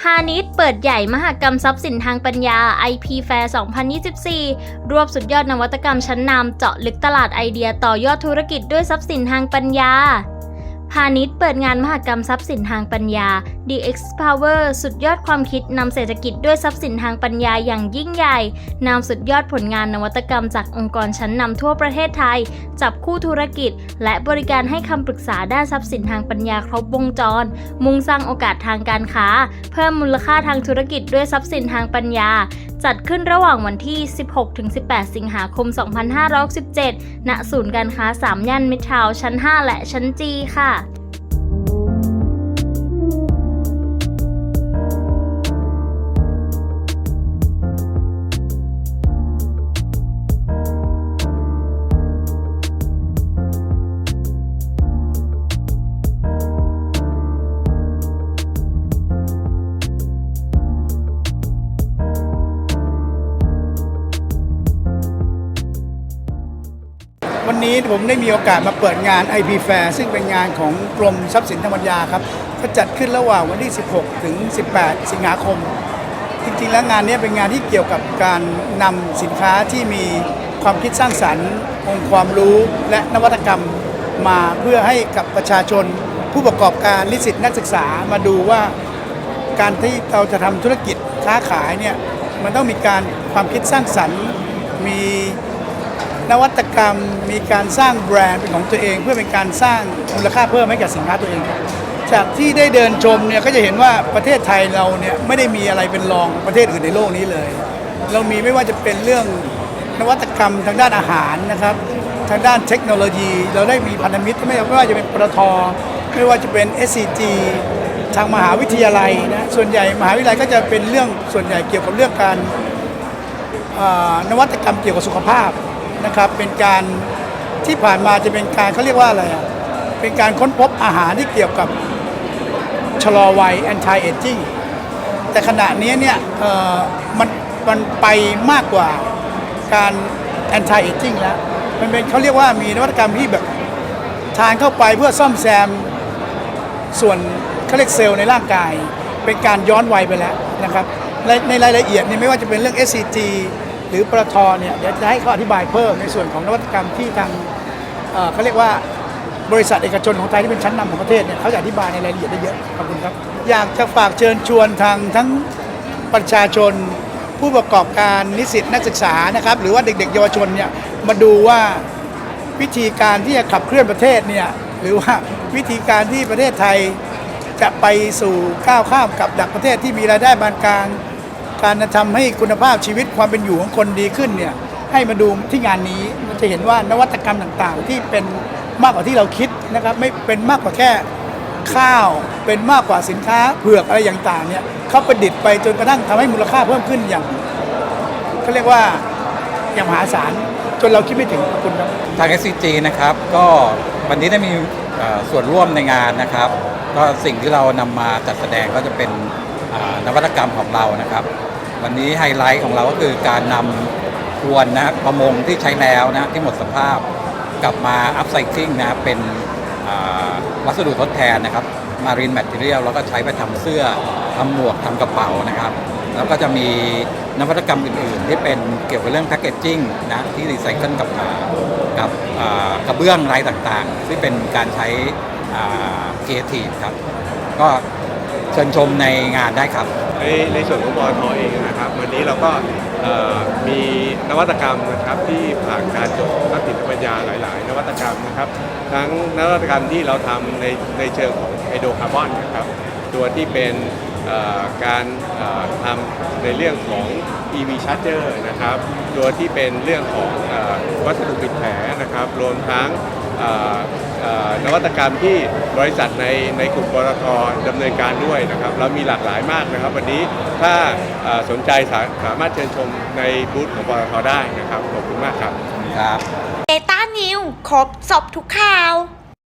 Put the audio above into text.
พาณิชย์เปิดใหญ่มหกรรมทรัพย์สินทางปัญญา IP Fair 2024 รวบสุดยอดนวัตกรรมชั้นนำเจาะลึกตลาดไอเดียต่อยอดธุรกิจด้วยทรัพย์สินทางปัญญา พาณิชย์เปิดงานมหกรรมทรัพย์สินทางปัญญา DX Power สุดยอดความคิดนำเศรษฐกิจด้วยทรัพย์สินทางปัญญาอย่างยิ่งใหญ่นำสุดยอดผลงานนวัตกรรมจากองค์กรชั้นนำทั่วประเทศไทย จับคู่ธุรกิจ และบริการให้คำปรึกษาด้านทรัพย์สินทางปัญญาครบวงจร มุ่งสร้างโอกาสทางการค้า เพิ่มมูลค่าทางธุรกิจด้วยทรัพย์สินทางปัญญาจัดขึ้นระหว่างวันที่ 16-18 สิงหาคม 2567ณ ศูนย์การค้า 3 ย่านมิตรทาวชั้น 5 และชั้นจีค่ะ วันนี้ผมได้มีโอกาสมาเปิดงาน IP Fair ซึ่งเป็นงานของกรมทรัพย์สินทางปัญญาครับก็จัดขึ้นระหว่างวันที่ 16 ถึง 18 สิงหาคม จริงๆ แล้วงานนี้เป็นงานที่เกี่ยวกับการนำสินค้าที่มีความคิดสร้างสรรค์องค์ความรู้และนวัตกรรมมาเพื่อให้กับประชาชน ผู้ประกอบการนิสิตนักศึกษามาดูว่า การที่เราจะทำธุรกิจค้าขายเนี่ยมันต้องมีการความคิดสร้างสรรค์มี นวัตกรรมมีการสร้างแบรนด์เป็นของตัวเอง เพื่อเป็นการสร้างมูลค่าเพิ่มให้กับสินค้าตัวเอง จากที่ได้เดินชมเนี่ยก็จะเห็นว่าประเทศไทยเราเนี่ยไม่ได้มีอะไรเป็นรองประเทศอื่นในโลกนี้เลย เรามีไม่ว่าจะเป็นเรื่องนวัตกรรมทางด้านอาหารนะครับ ทางด้านเทคโนโลยี เราได้มีพันธมิตรไม่ว่าจะเป็นปตทไม่ว่าจะเป็น SCG ทางมหาวิทยาลัยนะส่วนใหญ่มหาวิทยาลัยก็จะเป็นเรื่องส่วนใหญ่เกี่ยวกับเรื่องการนวัตกรรมเกี่ยวกับสุขภาพ นะครับเป็นการที่ผ่านมาจะเป็นการเขาเรียกว่าอะไรอะเป็นการค้นพบอาหารที่เกี่ยวกับชะลอวัย anti aging แต่ขณะนี้เนี่ยมันมันไปมากกว่าการ anti aging แล้ว มันเป็นเขาเรียกว่ามีนวัตกรรมที่แบบทานเข้าไปเพื่อซ่อมแซมส่วนเขาเรียกเซลล์ในร่างกาย เป็นการย้อนวัยไปแล้วนะครับในในรายละเอียดเนี่ยไม่ว่าจะเป็นเรื่อง SCG รือปตทเนี่ยเดี๋ยวจะให้เขาอธิบายเพิ่มในส่วนของนวัตกรรมที่ทางเอ่อเขาเรียกว่าบริษัทเอกชนของไทยที่เป็นชั้นนำของประเทศเนี่ยเขาจะอธิบายในรายละเอียดได้เยอะขอบคุณครับ อยากจะฝากเชิญชวนทางทั้งประชาชน ผู้ประกอบการนิสิตนักศึกษานะครับหรือว่าเด็ก ๆ เยาวชนเนี่ยมาดูว่าวิธีการที่จะขับเคลื่อนประเทศเนี่ยหรือว่าวิธีการที่ประเทศไทยจะไปสู่ก้าวข้ามกับดักประเทศที่มีรายได้ปานกลาง การทำให้คุณภาพชีวิตความเป็นอยู่ของคนดีขึ้นเนี่ยให้มาดูที่งานนี้มันจะเห็นว่านวัตกรรมต่างๆ ที่เป็นมากกว่าที่เราคิดนะครับไม่เป็นมากกว่าแค่ข้าว เป็นมากกว่าสินค้าเผือกอะไรอย่างต่างเนี่ยเขาประดิษฐ์ไปจนกระทั่งทำให้มูลค่าเพิ่มขึ้นอย่างเขาเรียกว่าอย่างมหาศาลจนเราคิดไม่ถึงขอบคุณครับทาง SCG นะครับก็วันนี้ได้มีส่วนร่วมในงานนะครับ ก็สิ่งที่เรานำมาจัดแสดงก็จะเป็นนวัตกรรมของเรานะครับ วันนี้ไฮไลท์ของเราก็คือการนำอวนนะประมงที่ใช้แล้วนะที่หมดสภาพกลับมาอัพไซคลิงนะเป็นวัสดุทดแทนนะครับมารีนแมทเทียลแล้วก็ใช้ไปทำเสื้อทำหมวกทำกระเป๋านะครับ แล้วก็จะมีนวัตกรรมอื่นๆ ที่เป็นเกี่ยวกับเรื่องแพคเกจจิ้งนะที่รีไซเคิลกับอ่ากับกระเบื้องลายต่างๆ ที่เป็นการใช้ครีเอทีฟครับ ก็เชิญชมในงานได้ครับ ในในส่วนของบอทเองนะครับ วันนี้เราก็มีนวัตกรรมนะครับที่ผ่านการจดทรัพย์สินทางปัญญาหลาย ๆ นวัตกรรมนะครับ ทั้งนวัตกรรมที่เราทำในในเชิงของไฮโดรคาร์บอนนะครับ ตัวที่เป็น การทำในเรื่องของ EV Charger นะครับตัวที่เป็นเรื่องของอวัสดุปิดแผลนะครับรวมทั้งนวัตกรรมที่บริษัทในในกลุ่มปตทดำเนินการด้วยนะครับเรามีหลากหลายมากนะครับ วันนี้ถ้าสนใจสาสามารถเชิญชมในบูธของปตทได้นะครับ ขอบคุณมากครับครับเดต้านิวครบสอบทุกข่าว